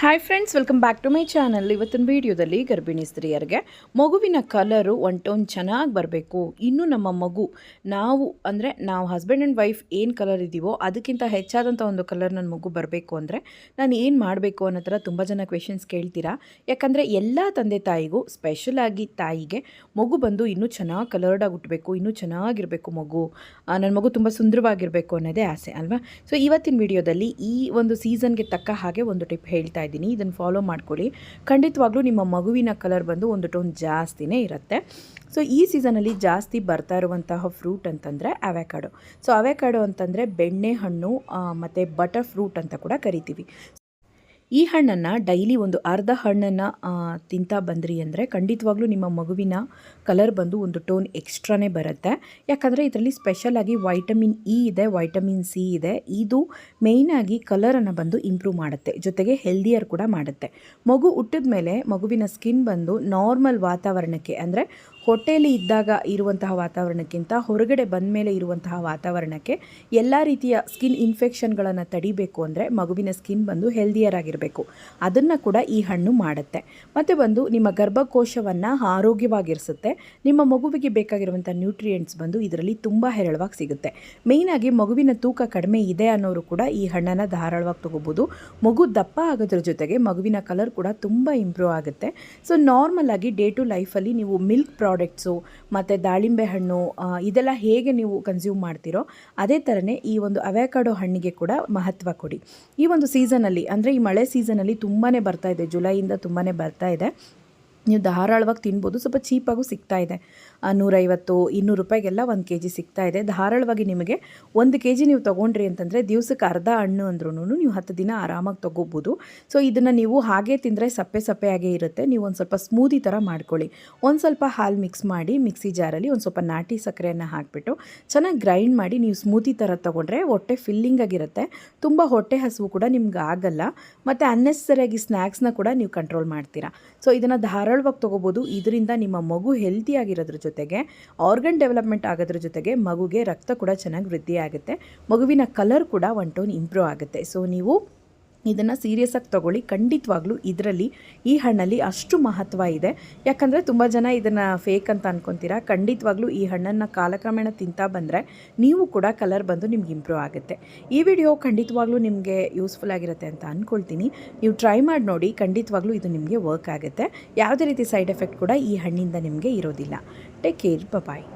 Hi friends welcome back to my channel ಇವತ್ತಿನ ವಿಡಿಯೋದಲ್ಲಿ ಗರ್ಭಿಣಿ ಸ್ತ್ರೀಯರಿಗೆ ಮಗುವಿನ ಕಲರು ಒನ್ ಟೋನ್ ಚೆನ್ನಾಗಿ ಬರಬೇಕು. ಇನ್ನು ನಮ್ಮ ಮಗು, ನಾವು ಅಂದರೆ ನಾವು ಹಸ್ಬೆಂಡ್ ಆ್ಯಂಡ್ ವೈಫ್ ಏನು ಕಲರ್ ಇದ್ದೀವೋ ಅದಕ್ಕಿಂತ ಹೆಚ್ಚಾದಂಥ ಒಂದು ಕಲರ್ ನನ್ನ ಮಗು ಬರಬೇಕು ಅಂದರೆ ನಾನು ಏನು ಮಾಡಬೇಕು ಅನ್ನೋ ಥರ ತುಂಬ ಜನ ಕ್ವೆಶನ್ಸ್ ಕೇಳ್ತೀರಾ. ಯಾಕಂದರೆ ಎಲ್ಲ ತಂದೆ ತಾಯಿಗೂ ಸ್ಪೆಷಲಾಗಿ ತಾಯಿಗೆ ಮಗು ಬಂದು ಇನ್ನೂ ಚೆನ್ನಾಗಿ ಕಲರ್ಡಾಗಿ ಹುಟ್ಟಬೇಕು ಇನ್ನೂ ಚೆನ್ನಾಗಿರಬೇಕು ಮಗು. ನನ್ನ ಮಗು ತುಂಬ ಸುಂದರವಾಗಿರಬೇಕು ಅನ್ನೋದೇ ಆಸೆ, ಅಲ್ವಾ? ಸೊ ಇವತ್ತಿನ ವಿಡಿಯೋದಲ್ಲಿ ಈ ಒಂದು ಸೀಸನ್ಗೆ ತಕ್ಕ ಹಾಗೆ ಒಂದು ಟಿಪ್ ಹೇಳ್ತಾ ಇದ್ದೀನಿ, ಇದನ್ನು ಫಾಲೋ ಮಾಡ್ಕೊಳ್ಳಿ. ಖಂಡಿತವಾಗ್ಲೂ ನಿಮ್ಮ ಮಗುವಿನ ಕಲರ್ ಬಂದು ಒಂದು ಟೋನ್ ಜಾಸ್ತಿನೇ ಇರುತ್ತೆ. ಸೊ ಈ ಸೀಸನಲ್ಲಿ ಜಾಸ್ತಿ ಬರ್ತಾ ಇರುವಂತಹ ಫ್ರೂಟ್ ಅಂತಂದರೆ ಅವೆಕಾಡೋ ಸೊ ಅವೆಕಾಡೋ ಅಂತಂದರೆ ಬೆಣ್ಣೆ ಹಣ್ಣು ಮತ್ತು ಬಟರ್ ಫ್ರೂಟ್ ಅಂತ ಕೂಡ ಕರಿತೀವಿ. ಈ ಹಣ್ಣನ್ನು ಡೈಲಿ ಒಂದು ಅರ್ಧ ಹಣ್ಣನ್ನು ತಿಂತಾ ಬಂದ್ರಿ ಅಂದರೆ ಖಂಡಿತವಾಗ್ಲೂ ನಿಮ್ಮ ಮಗುವಿನ ಕಲರ್ ಬಂದು ಒಂದು ಟೋನ್ ಎಕ್ಸ್ಟ್ರಾನೇ ಬರುತ್ತೆ. ಯಾಕಂದರೆ ಇದರಲ್ಲಿ ಸ್ಪೆಷಲಾಗಿ ವೈಟಮಿನ್ ಇ ಇದೆ ವೈಟಮಿನ್ ಸಿ ಇದೆ. ಇದು ಮೇಯ್ನಾಗಿ ಕಲರನ್ನು ಬಂದು ಇಂಪ್ರೂವ್ ಮಾಡುತ್ತೆ, ಜೊತೆಗೆ ಹೆಲ್ದಿಯರ್ ಕೂಡ ಮಾಡುತ್ತೆ. ಮಗು ಹುಟ್ಟಿದ ಮೇಲೆ ಮಗುವಿನ ಸ್ಕಿನ್ ಬಂದು ನಾರ್ಮಲ್ ವಾತಾವರಣಕ್ಕೆ ಅಂದರೆ ಹೊಟ್ಟೆಯಲ್ಲಿ ಇದ್ದಾಗ ಇರುವಂತಹ ವಾತಾವರಣಕ್ಕಿಂತ ಹೊರಗಡೆ ಬಂದ ಮೇಲೆ ಇರುವಂತಹ ವಾತಾವರಣಕ್ಕೆ ಎಲ್ಲ ರೀತಿಯ ಸ್ಕಿನ್ ಇನ್ಫೆಕ್ಷನ್ಗಳನ್ನು ತಡಿಬೇಕು ಅಂದರೆ ಮಗುವಿನ ಸ್ಕಿನ್ ಬಂದು ಹೆಲ್ದಿಯರ್ ಆಗಿರಬೇಕು. ಅದನ್ನು ಕೂಡ ಈ ಹಣ್ಣು ಮಾಡುತ್ತೆ. ಮತ್ತು ಬಂದು ನಿಮ್ಮ ಗರ್ಭಕೋಶವನ್ನು ಆರೋಗ್ಯವಾಗಿರಿಸುತ್ತೆ. ನಿಮ್ಮ ಮಗುವಿಗೆ ಬೇಕಾಗಿರುವಂಥ ನ್ಯೂಟ್ರಿಯೆಂಟ್ಸ್ ಬಂದು ಇದರಲ್ಲಿ ತುಂಬ ಹೇರಳವಾಗಿ ಸಿಗುತ್ತೆ. ಮೇಯ್ನಾಗಿ ಮಗುವಿನ ತೂಕ ಕಡಿಮೆ ಇದೆ ಅನ್ನೋರು ಕೂಡ ಈ ಹಣ್ಣನ್ನು ಧಾರಾಳವಾಗಿ ತೊಗೋಬೋದು. ಮಗು ದಪ್ಪ ಆಗೋದ್ರ ಜೊತೆಗೆ ಮಗುವಿನ ಕಲರ್ ಕೂಡ ತುಂಬ ಇಂಪ್ರೂವ್ ಆಗುತ್ತೆ. ಸೊ ನಾರ್ಮಲ್ ಆಗಿ ಡೇ ಟು ಲೈಫಲ್ಲಿ ನೀವು ಮಿಲ್ಕ್ ಪ್ರಾಡಕ್ಟ್ಸು ಮತ್ತು ದಾಳಿಂಬೆ ಹಣ್ಣು ಇದೆಲ್ಲ ಹೇಗೆ ನೀವು ಕನ್ಸ್ಯೂಮ್ ಮಾಡ್ತೀರೋ ಅದೇ ಥರನೇ ಈ ಒಂದು ಅವೆಕಾಡೋ ಹಣ್ಣಿಗೆ ಕೂಡ ಮಹತ್ವ ಕೊಡಿ. ಈ ಒಂದು ಸೀಸನಲ್ಲಿ ಅಂದರೆ ಈ ಮಳೆ ಸೀಸನಲ್ಲಿ ತುಂಬಾ ಬರ್ತಾ ಇದೆ, ಜುಲೈಯಿಂದ ತುಂಬಾ ಬರ್ತಾ ಇದೆ. ನೀವು ಧಾರಾಳವಾಗಿ ತಿನ್ಬೋದು, ಸ್ವಲ್ಪ ಚೀಪಾಗೂ ಸಿಗ್ತಾ ಇದೆ. ನೂರೈವತ್ತು, ಇನ್ನೂರು ರೂಪಾಯಿಗೆಲ್ಲ ಒಂದು ಕೆ ಜಿ ಸಿಗ್ತಾ ಇದೆ. ಧಾರಾಳವಾಗಿ ನಿಮಗೆ ಒಂದು ಕೆ ಜಿ ನೀವು ತೊಗೊಂಡ್ರಿ ಅಂತಂದರೆ ದಿವಸಕ್ಕೆ ಅರ್ಧ ಹಣ್ಣು ಅಂದ್ರೂ ನೀವು ಹತ್ತು ದಿನ ಆರಾಮಾಗಿ ತೊಗೋಬೋದು. ಸೊ ಇದನ್ನು ನೀವು ಹಾಗೆ ತಿಂದರೆ ಸಪ್ಪೆ ಸಪ್ಪೆಯಾಗೇ ಇರುತ್ತೆ. ನೀವು ಒಂದು ಸ್ವಲ್ಪ ಸ್ಮೂದಿ ಥರ ಮಾಡ್ಕೊಳ್ಳಿ. ಒಂದು ಸ್ವಲ್ಪ ಹಾಲು ಮಿಕ್ಸ್ ಮಾಡಿ ಮಿಕ್ಸಿ ಜಾರಲ್ಲಿ ಒಂದು ಸ್ವಲ್ಪ ನಾಟಿ ಸಕ್ಕರೆಯನ್ನು ಹಾಕಿಬಿಟ್ಟು ಚೆನ್ನಾಗಿ ಗ್ರೈಂಡ್ ಮಾಡಿ ನೀವು ಸ್ಮೂದಿ ಥರ ತೊಗೊಂಡ್ರೆ ಹೊಟ್ಟೆ ಫಿಲ್ಲಿಂಗ್ ಆಗಿರುತ್ತೆ. ತುಂಬ ಹೊಟ್ಟೆ ಹಸುವು ಕೂಡ ನಿಮ್ಗೆ ಆಗಲ್ಲ. ಮತ್ತು ಅನ್ನೆಸರಿಯಾಗಿ ಸ್ನ್ಯಾಕ್ಸ್ನ ಕೂಡ ನೀವು ಕಂಟ್ರೋಲ್ ಮಾಡ್ತೀರಾ. ಸೊ ಇದನ್ನು ಧಾರಾಳವಾಗಿ ತೊಗೋಬೋದು. ಇದರಿಂದ ನಿಮ್ಮ ಮಗು ಹೆಲ್ತಿ ಆಗಿರೋದ್ರ ಜೊತೆಗೆ ಆರ್ಗನ್ ಡೆವಲಪ್ಮೆಂಟ್ ಆಗೋದ್ರ ಜೊತೆಗೆ ಮಗುಗೆ ರಕ್ತ ಕೂಡ ಚೆನ್ನಾಗಿ ವೃದ್ಧಿ ಆಗುತ್ತೆ. ಮಗುವಿನ ಕಲರ್ ಕೂಡ ಒನ್ ಟೋನ್ ಇಂಪ್ರೂವ್ ಆಗುತ್ತೆ. ಸೊ ನೀವು ಇದನ್ನು ಸೀರಿಯಸ್ಸಾಗಿ ತೊಗೊಳ್ಳಿ. ಖಂಡಿತವಾಗ್ಲೂ ಇದರಲ್ಲಿ ಈ ಹಣ್ಣಲ್ಲಿ ಅಷ್ಟು ಮಹತ್ವ ಇದೆ. ಯಾಕಂದರೆ ತುಂಬ ಜನ ಇದನ್ನು ಫೇಕ್ ಅಂತ ಅನ್ಕೊತೀರಾ? ಖಂಡಿತವಾಗ್ಲೂ ಈ ಹಣ್ಣನ್ನು ಕಾಲಕ್ರಮೇಣ ತಿಂತಾ ಬಂದರೆ ನೀವು ಕೂಡ ಕಲರ್ ಬಂದು ನಿಮ್ಗೆ ಇಂಪ್ರೂವ್ ಆಗುತ್ತೆ. ಈ ವಿಡಿಯೋ ಖಂಡಿತವಾಗ್ಲೂ ನಿಮಗೆ ಯೂಸ್ಫುಲ್ ಆಗಿರುತ್ತೆ ಅಂತ ಅಂದ್ಕೊಳ್ತೀನಿ ನೀವು ಟ್ರೈ ಮಾಡಿ ನೋಡಿ, ಖಂಡಿತವಾಗ್ಲೂ ಇದು ನಿಮಗೆ ವರ್ಕ್ ಆಗುತ್ತೆ. ಯಾವುದೇ ರೀತಿ ಸೈಡ್ ಎಫೆಕ್ಟ್ ಕೂಡ ಈ ಹಣ್ಣಿಂದ ನಿಮಗೆ ಇರೋದಿಲ್ಲ. Take care bye